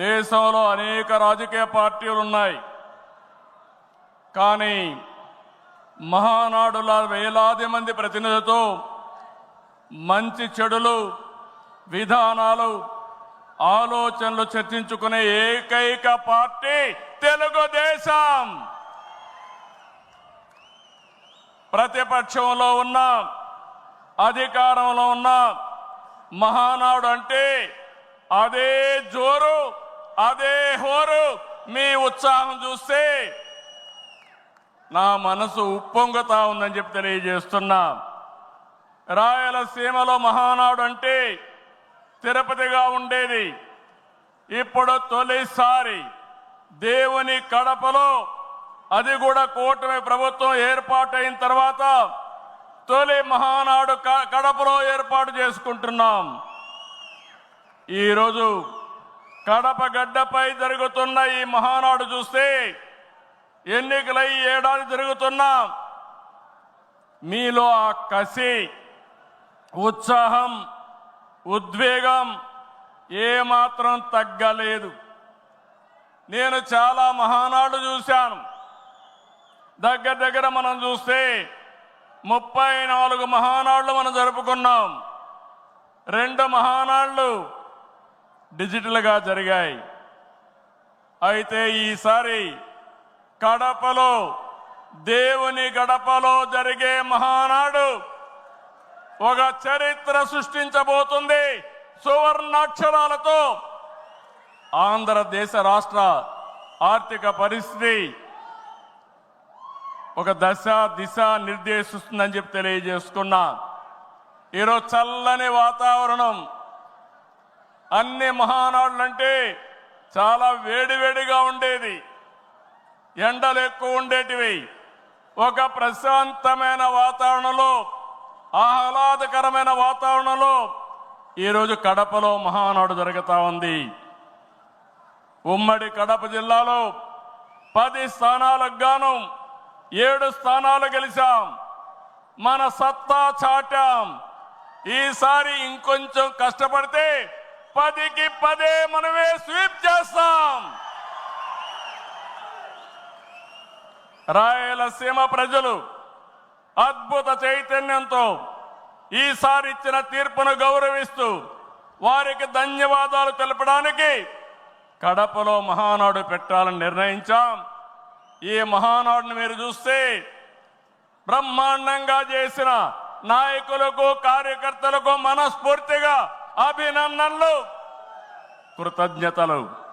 దేశంలో అనేక రాజకీయ పార్టీలు ఉన్నాయి కానీ మహానాడుల వేలాది మంది ప్రతినిధులతో మంచి చెడులు విధానాలు ఆలోచనలు చర్చించుకునే ఏకైక పార్టీ తెలుగుదేశం. ప్రతిపక్షంలో ఉన్న అధికారంలో ఉన్న మహానాడు అంటే అదే జోరు. అదే హోరు మీ ఉత్సాహం చూస్తే నా మనసు ఉప్పొంగుతా ఉందని చెప్పి తెలియజేస్తున్నా. రాయలసీమలో మహానాడు అంటే తిరుపతిగా ఉండేది. ఇప్పుడు తొలిసారి దేవుని కడపలో అది కూడా కూటమి ప్రభుత్వం ఏర్పాటైన తర్వాత తొలి మహానాడు క- కడపలో ఏర్పాటు చేసుకుంటున్నాం. ఈరోజు కడప గడ్డపై జరుగుతున్న ఈ మహానాడు చూస్తే ఎన్నికలై ఏడాది జరుగుతున్నా. మీలో ఆ కసి ఉత్సాహం ఉద్వేగం ఏమాత్రం తగ్గలేదు. నేను చాలా మహానాడు చూశాను. దగ్గర దగ్గర మనం చూస్తే ముప్పై నాలుగు మహానాళ్ళు మనం జరుపుకున్నాం. రెండు మహానాళ్ళు డిజిటల్గా జరిగాయి. అయితే ఈసారి కడపలో దేవుని గడపలో జరిగే మహానాడు ఒక చరిత్ర సృష్టించబోతుంది. సువర్ణాక్షరాలతో ఆంధ్రదేశ రాష్ట్ర ఆర్థిక పరిస్థితి ఒక దశ దిశ నిర్దేశిస్తుందని చెప్పి తెలియజేసుకున్నా. ఈరోజు చల్లని వాతావరణం అన్ని మహానాడులంటే చాలా వేడివేడిగా ఉండేది. ఎండలు ఎక్కువ ఉండేటివి. ఒక ప్రశాంతమైన వాతావరణంలో ఆహ్లాదకరమైన వాతావరణంలో ఈరోజు కడపలో మహానాడు జరుగుతూ ఉంది. ఉమ్మడి కడప జిల్లాలో పది స్థానాలకు గాను ఏడు స్థానాలు గెలిచాం. మన సత్తా చాటాం. ఈసారి ఇంకొంచెం కష్టపడితే పదికి పదే మనమే స్వీప్ చేస్తాం. రాయలసీమ ప్రజలు అద్భుత చైతన్యంతో ఈసారి ఇచ్చిన తీర్పును గౌరవిస్తూ వారికి ధన్యవాదాలు తెలపడానికి కడపలో మహానాడు పెట్టాలని నిర్ణయించాం. ఈ మహానాడుని మీరు చూస్తే బ్రహ్మాండంగా చేసిన నాయకులకు కార్యకర్తలకు మనస్ఫూర్తిగా అభినందనలు. కృతజ్ఞతలు.